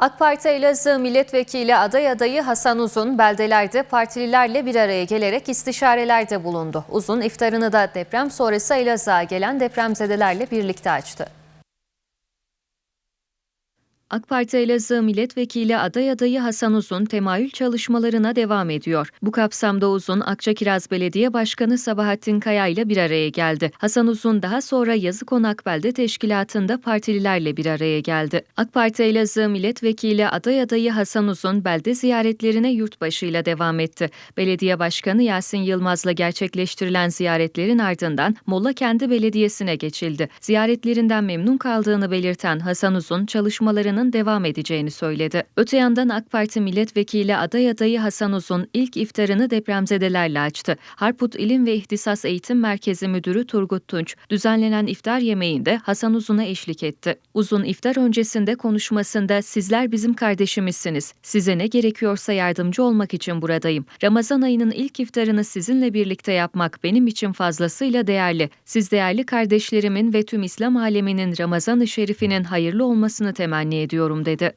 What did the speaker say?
AK Parti Elazığ Milletvekili aday adayı Hasan Uzun beldelerde partililerle bir araya gelerek istişarelerde bulundu. Uzun iftarını da deprem sonrası Elazığ'a gelen depremzedelerle birlikte açtı. AK Parti Elazığ Milletvekili aday adayı Hasan Uzun temayül çalışmalarına devam ediyor. Bu kapsamda Uzun, Akçakiraz Belediye Başkanı Sabahattin Kaya ile bir araya geldi. Hasan Uzun daha sonra Yazı Konakbelde Teşkilatı'nda partililerle bir araya geldi. AK Parti Elazığ Milletvekili aday adayı Hasan Uzun belde ziyaretlerine yurtbaşıyla devam etti. Belediye Başkanı Yasin Yılmaz'la gerçekleştirilen ziyaretlerin ardından Molla Kendi Belediyesi'ne geçildi. Ziyaretlerinden memnun kaldığını belirten Hasan Uzun çalışmalarının devam edeceğini söyledi. Öte yandan AK Parti Milletvekili aday adayı Hasan Uzun ilk iftarını depremzedelerle açtı. Harput İlim ve İhtisas Eğitim Merkezi Müdürü Turgut Tunç düzenlenen iftar yemeğinde Hasan Uzun'a eşlik etti. Uzun iftar öncesinde konuşmasında sizler bizim kardeşimizsiniz. Size ne gerekiyorsa yardımcı olmak için buradayım. Ramazan ayının ilk iftarını sizinle birlikte yapmak benim için fazlasıyla değerli. Siz değerli kardeşlerimin ve tüm İslam aleminin Ramazan-ı Şerifinin hayırlı olmasını temenni ediyorum dedi.